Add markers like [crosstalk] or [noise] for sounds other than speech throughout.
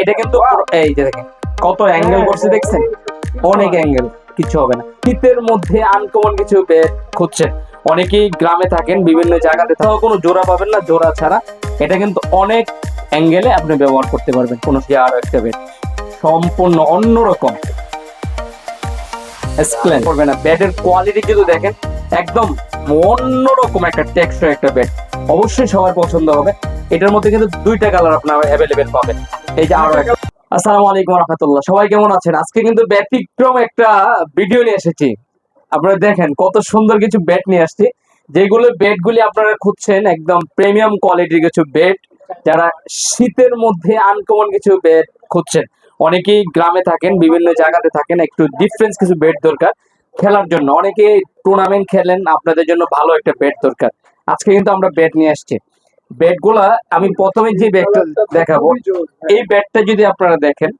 এটা কিন্তু এই যে দেখেন কত অ্যাঙ্গেল করছে দেখছেন? অনেক অ্যাঙ্গেল কিছু হবে না। শীতের মধ্যে আনকমন কিছু খুঁজছেন। অনেকেই গ্রামে থাকেন বিভিন্ন জায়গাতে তাও কোনো জোড়া পাবেন না জোড়া ছাড়া। এটা কিন্তু অনেক অ্যাঙ্গেলে আপনি ব্যবহার করতে পারবেন কোনো আরও একটা বেড সম্পূর্ণ অন্যরকম। এক্সপ্লেন করবে না। বেডের কোয়ালিটি কিন্তু দেখেন একদম অন্যরকম একটা টেক্সচার একটা বেড অবশ্যই সবার পছন্দ হবে। এটার মধ্যে কিন্তু দুইটা কালার আপনার অ্যাভেলেবেল পাবেন। এই যে আরও আসসালামু আলাইকুম রহমতুল্লাহ সবাই কেমন আছেন? আজকে কিন্তু ব্যতিক্রম একটা ভিডিও নিয়ে এসেছি। আপনারা দেখেন, কত সুন্দর কিছু বেড নিয়ে আসছি। যেগুলো বেড গুলি আপনারা খুঁজছেন, একদম প্রিমিয়াম কোয়ালিটির কিছু বেড যারা শীতের মধ্যে আনকমন কিছু বেড খুঁজছেন। অনেকেই গ্রামে থাকেন, বিভিন্ন জায়গাতে থাকেন, একটু ডিফারেন্স কিছু বেড দরকার খেলার জন্য। অনেকে টুর্নামেন্ট খেলেন, আপনাদের জন্য ভালো একটা বেড দরকার। আজকে কিন্তু আমরা বেড নিয়ে আসছি। বেডগুলা আমি প্রথমে যে বেডটা দেখাবো এই বেডটা যদি আপনারা দেখেন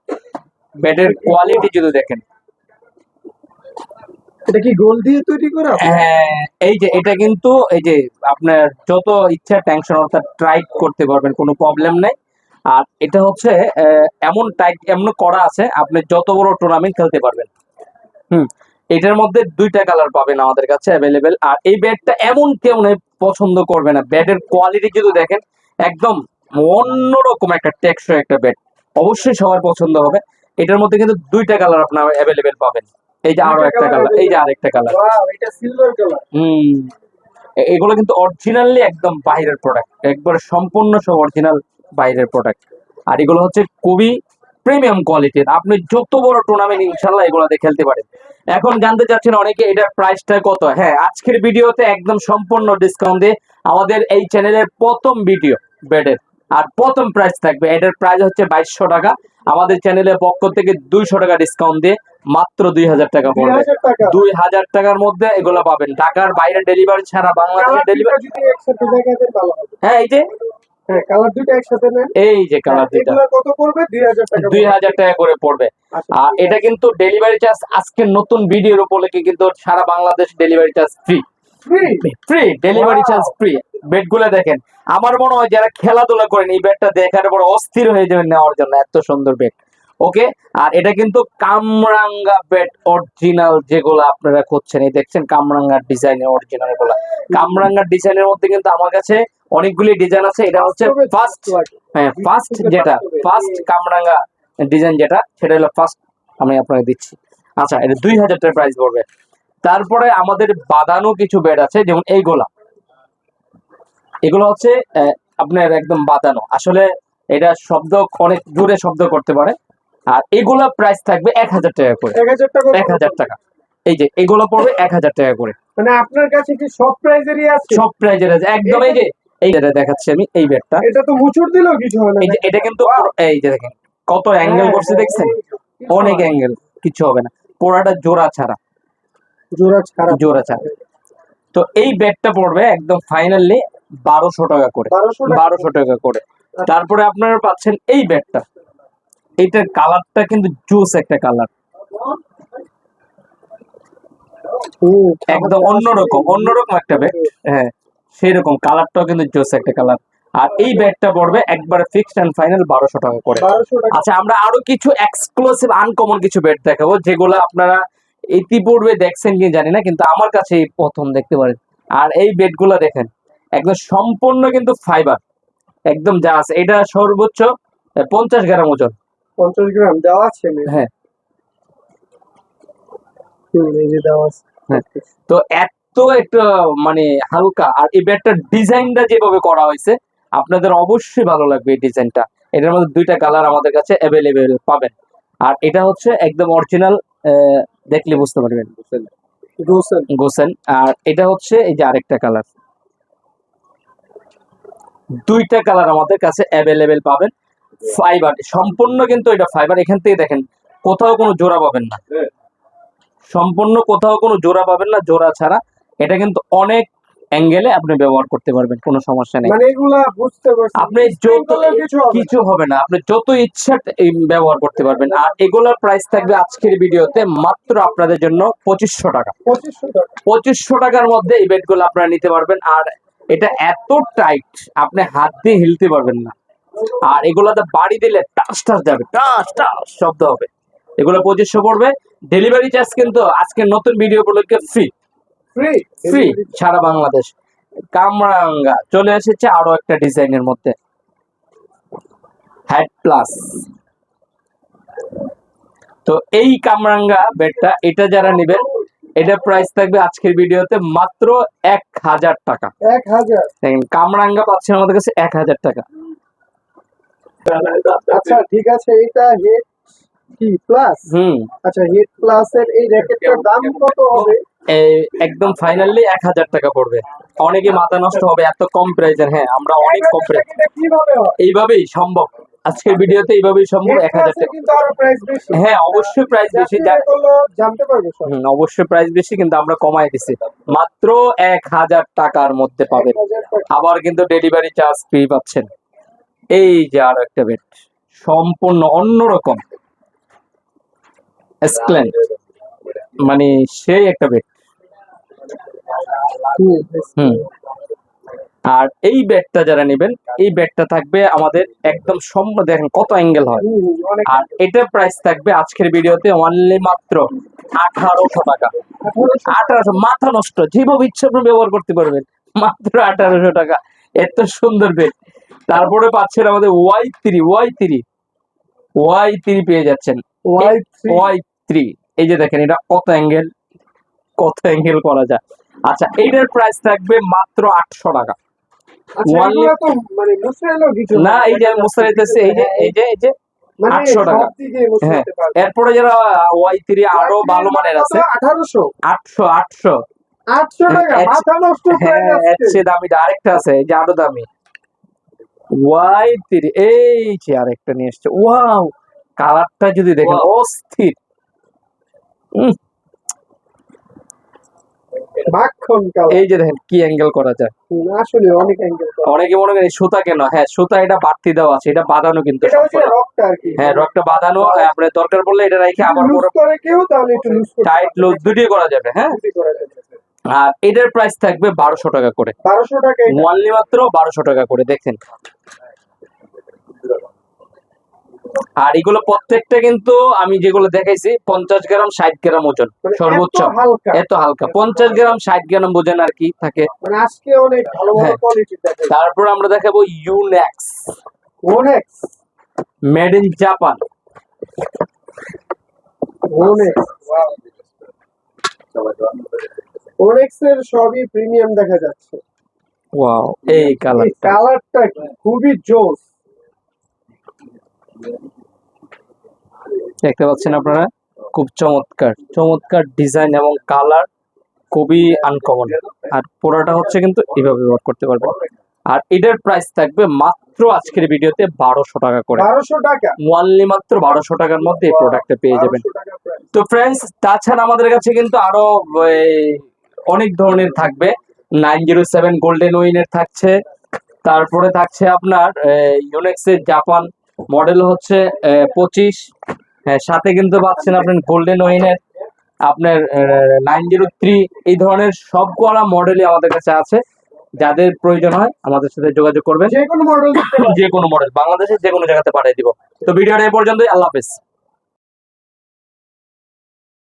বেডের কোয়ালিটি যদি দেখেন। এটা কি গোল দিয়ে তৈরি করা? হ্যাঁ এই যে এটা কিন্তু এই যে আপনার যত ইচ্ছা টেনশন অর্থাৎ ট্রাইট করতে পারবেন কোনো প্রবলেম নেই। আর এটা হচ্ছে এমন টাইট এমন করা আছে আপনি যত বড় টুর্নামেন্ট খেলতে পারবেন। হুম। এটার মধ্যে দুইটা কালার পাবেন আমাদের কাছে অ্যাভেলেবেল আর এই ব্যাটটা এমন কেউ নেই পছন্দ করবে না। ব্যাটের কোয়ালিটি কিন্তু দেখেন একদম অন্যরকম একটা টেক্সচার একটা ব্যাট অবশ্যই সবার পছন্দ হবে। এটার মধ্যে কিন্তু দুইটা কালার আপনার অ্যাভেলেবেল পাবেন। এই যে আরও একটা কালার এই যে আরেকটা কালার হুম। এগুলো কিন্তু অরিজিনালি একদম বাইরের প্রোডাক্ট একবারে সম্পূর্ণ সব অরিজিনাল বাইরের প্রোডাক্ট আর এগুলো হচ্ছে খুবই প্রিমিয়াম কোয়ালিটির আপনি যত বড় টুর্নামেন্ট ইনশাল্লাহ এগুলোতে খেলতে পারেন। এখন জানতে চাচ্ছেন অনেকে এটার প্রাইসটা কত? হ্যাঁ আজকের ভিডিওতে একদম সম্পূর্ণ ডিসকাউন্ট দিয়ে আমাদের এই চ্যানেলের প্রথম ভিডিও বেডের আর প্রথম প্রাইস থাকবে এটার প্রাইস হচ্ছে বাইশশো টাকা। আমাদের চ্যানেলের পক্ষ থেকে দুইশো টাকা ডিসকাউন্ট দিয়ে মাত্র দুই হাজার টাকা পড়বে। দুই হাজার টাকার মধ্যে এগুলো পাবেন। ঢাকার বাইরে ডেলিভারি ছাড়া বাংলাদেশে কালার ডেলিভারি হ্যাঁ এই যে হ্যাঁ কালার দুটো একসাথে নেন। এই যে কালার দুইটা। কত পড়বে? দুই হাজার টাকা দুই হাজার টাকা করে পড়বে। আচ্ছা, আর এটা কিন্তু ডেলিভারি চার্জ নতুন ভিডিওর উপলক্ষে কিন্তু সারা Bangladesh delivery charge free free delivery charge free দেখেন আমার মনে হয় যারা খেলাধুলা করেন এই বেডটা দেখার পর অস্থির হয়ে যাবেন নেওয়ার জন্য এত সুন্দর বেড ওকে আর এটা কিন্তু কামরাঙ্গা বেড অরিজিনাল যেগুলো আপনারা খুঁজছেন এই দেখছেন কামরাঙ্গার ডিজাইনের অরিজিনাল এগুলা। কামরাঙ্গার ডিজাইনের মধ্যে কিন্তু আমার কাছে অনেকগুলি ডিজাইন আছে। এটা হচ্ছে ফার্স্ট হ্যাঁ ফার্স্ট যেটা ফার্স্ট কামরাঙ্গা ডিজাইন যেটা সেটা হলো ফার্স্ট আমি আপনাকে দিচ্ছি। আচ্ছা এটা দুই হাজার টাকা প্রাইস পড়বে। তারপরে আমাদের বাদানো কিছু বেড আছে যেমন এইগুলা। এগুলো হচ্ছে আপনার একদম বাদানো। আসলে এটা শব্দ অনেক জোরে শব্দ করতে পারে। আর এগুলা প্রাইস থাকবে এক হাজার টাকা করে। এক হাজার টাকা এই যে এগুলো পড়বে এক হাজার টাকা করে। মানে আপনার কাছে কি সব প্রাইজেরই আছে? সব প্রাইজের আছে। একদম এই যে এই যেটা দেখাচ্ছি আমি এই বেডটা এটা তো মুচুর দিলেও কিছু হয় না। এটা কিন্তু এই যে দেখেন কত অ্যাঙ্গেল করছে দেখছেন? অনেক অ্যাঙ্গেল কিছু হবে না। পোড়াটা জোড়া ছাড়া। জোড়া ছাড়া। জোড়া ছাড়া। তো এই বেডটা পড়বে একদম ফাইনালি বারোশো টাকা করে। বারোশো টাকা করে। তারপরে আপনারা পাচ্ছেন এই বেডটা এইটার কালারটা কিন্তু জুস একটা কালার একদম অন্যরকম অন্যরকম একটা বেড হ্যাঁ। সেই রকম কালারটাও কিন্তু জোস একটা কালার। আর এই বেডটা পড়বে একবারে ফিক্সড অ্যান্ড ফাইনাল বারোশো টাকা করে। আচ্ছা আমরা আরও কিছু এক্সক্লুসিভ আনকমন কিছু বেড দেখাবো যেগুলো আপনারা ইতিপূর্বে দেখছেন কি জানি না কিন্তু আমার কাছে এই প্রথম দেখতে পারেন। আর এই বেডগুলো দেখেন একদম সম্পূর্ণ কিন্তু ফাইবার একদম যা আছে। এটা সর্বোচ্চ পঞ্চাশ গ্রাম ওজন। পঞ্চাশ গ্রাম দেওয়া আছে। হ্যাঁ। দেওয়া আছে। হ্যাঁ। তো এত একটা মানে হালকা আর এই ব্যাটটার ডিজাইনটা যেভাবে করা হয়েছে আপনাদের অবশ্যই ভালো লাগবে এই ডিজাইনটা। এটার মধ্যে দুইটা কালার আমাদের কাছে অ্যাভেলেবেল পাবেন। আর এটা হচ্ছে একদম অরিজিনাল দেখলে বুঝতে পারবেন। গোসেন আর এটা হচ্ছে এই যে আরেকটা কালার। দুইটা কালার আমাদের কাছে অ্যাভেলেবেল পাবেন। ফাইবার সম্পূর্ণ কিন্তু এটা ফাইবার এখান থেকে দেখেন কোথাও কোনো জোড়া পাবেন না। সম্পূর্ণ কোথাও কোনো জোড়া পাবেন না জোড়া ছাড়া। এটা কিন্তু অনেক অ্যাঙ্গেলে আপনি ব্যবহার করতে পারবেন কোনো সমস্যা নেই। মানে এগুলা বুঝতে পারছি। আপনি যত কিছু হবে না। আপনি যত ইচ্ছা ব্যবহার করতে পারবেন। আর এগুলোর প্রাইস থাকবে আজকের ভিডিওতে মাত্র আপনাদের জন্য পঁচিশশো টাকা। পঁচিশশো টাকা। পঁচিশশো টাকার মধ্যে এই বেডগুলো আপনারা নিতে পারবেন। আর এটা এত টাইট আপনি হাত দিয়ে হিলতে পারবেন না। আর এগুলাতে বাড়ি দিলে টাস টাস যাবে টাস টাস শব্দ হবে। এগুলো পঁচিশশো পড়বে। ডেলিভারি চার্জ কিন্তু আজকের নতুন ভিডিও গুলোকে ফ্রি ফ্রি সারা বাংলাদেশ। কামরাঙ্গা। চলে এসেছে আরও একটা ডিজাইনের মধ্যে। হ্যাড প্লাস তো এই কামরাঙ্গা বেডটা এটা যারা নেবেন এটা প্রাইস থাকবে আজকের ভিডিওতে মাত্র এক হাজার টাকা। এক হাজার। কামরাঙ্গা পাচ্ছেন আমাদের কাছে এক হাজার টাকা। আচ্ছা ঠিক আছে এটা হেড প্লাস হুম। আচ্ছা হেড প্লাস এর এই র্যাকেটটার দাম কত হবে? একদম ফাইনালি এক হাজার টাকা পড়বে। অনেকে মাথা নষ্ট হবে এত কম প্রাইসের হ্যাঁ আমরা অনেক কম হয় এইভাবেই সম্ভব। আজকের ভিডিওতে এইভাবেই সম্ভব এক হাজার টাকা। কিন্তু আরও প্রাইস বেশি। হ্যাঁ অবশ্যই প্রাইস বেশি। জানতে পারবে অবশ্যই প্রাইস বেশি কিন্তু আমরা কমাই দিছি। মাত্র এক হাজার টাকার মধ্যে পাবেন টাকা। আবার কিন্তু ডেলিভারি চার্জ ফ্রি পাচ্ছেন। এই যে আরও একটা বেড সম্পূর্ণ অন্যরকম। এক্সপ্লেন মানে সেই একটা বেড হুম, আর এই ব্যাগটা যারা নেবেন এই ব্যাগটা থাকবে আমাদের একদম সম্ভব দেখেন কত অ্যাঙ্গেল হয়। আর এটার প্রাইস থাকবে আজকের ভিডিওতে অনলি মাত্র আঠারোশো টাকা। আঠারোশো মাথা নষ্ট যেভাবে ইচ্ছা আপনি ব্যবহার করতে পারবেন। মাত্র আঠারোশো টাকা। এত সুন্দর বেড তারপরে পাচ্ছেন আমাদের Y three Y three Y three পেয়ে যাচ্ছেন। ওয়াই ওয়াই থ্রি এই যে দেখেন এটা কত অ্যাঙ্গেল কত অ্যাঙ্গেল করা যায়? আচ্ছা এইটার প্রাইস থাকবে মাত্র আটশো টাকা। আচ্ছা মানে না এই যে মুস্তারিতেছে এই যে এই যে এই যে মানে 800 টাকা। পারবে। এরপরে যারা ওয়াই থ্রি আরও ভালো মানের আছে আঠারোশো। আটশো আটশো। আটশো টাকা মাথা নষ্ট হ্যাঁ চেয়ে দামিটা আরেকটা আছে এই যে আরও দামি। ওয়াই থ্রি এই যে আরেকটা নিয়ে এসছে। ওয়াও কালারটা যদি দেখেন অস্থির। এই যে দেখেন কি অ্যাঙ্গেল করা যায়। আসলে অনেক অ্যাঙ্গেল অনেকে মনে করেন সুতা কেন? হ্যাঁ সুতা এটা বাড়তি দেওয়া আছে এটা বাঁধানো কিন্তু হ্যাঁ রকটা বাঁধানো আপনার দরকার পড়লে এটা রেখে আবার টাইট লুজ দুটোই করা যাবে হ্যাঁ? আর এটার প্রাইস থাকবে বারোশো টাকা করে। বারোশো টাকা ওয়ানলি মাত্র বারোশো টাকা করে দেখেন। আর এগুলো প্রত্যেকটা কিন্তু আমি যেগুলো দেখাইছি পঞ্চাশ গ্রাম ষাট গ্রাম ওজন মানে সর্বোচ্চ। এত হালকা। পঞ্চাশ গ্রাম ষাট গ্রাম ওজন আর কি থাকে। মানে আজকে অনেক ভালো ভালো হ্যাঁ। তারপর আমরা দেখাবো ইউনেক্স মেড ইন জাপান এর সবই প্রিমিয়াম দেখা যাচ্ছে। ওয়াও এই কালার কালারটা খুবই জোস। দেখতে পাচ্ছেন আপনারা খুব চমৎকার চমৎকার ডিজাইন এবং কালার খুবই আনকমন আর পুরোটা হচ্ছে কিন্তু এইভাবে ব্যবহার করতে পারবেন। আর এটার প্রাইস থাকবে মাত্র আজকের ভিডিওতে বারোশো টাকা করে। বারোশো টাকা? ওয়ানলি মাত্র বারোশো টাকার মধ্যে এই প্রোডাক্টটা পেয়ে যাবেন। 1200 টাকা price। তো ফ্রেন্ডস তাছাড়া আমাদের কাছে কিন্তু আরও অনেক ধরনের থাকবে। নাইন জিরো সেভেন গোল্ডেন উইনের থাকছে। তারপরে থাকছে আপনার ইউনেক্সের জাপান মডেল হচ্ছে পঁচিশ। হ্যাঁ সাথে কিন্তু পাচ্ছেন আপনার গোল্ডেন ওয়েনের আপনার নাইন জিরো থ্রি এই ধরনের সব সবগুলা মডেলই আমাদের কাছে আছে। যাদের প্রয়োজন হয় আমাদের সাথে যোগাযোগ করবেন। যে কোনো মডেল [coughs] যে কোনো মডেল বাংলাদেশের যে কোনো জায়গাতে পাঠিয়ে দিব। তো ভিডিওটা এই পর্যন্তই। আল্লাহ হাফেজ।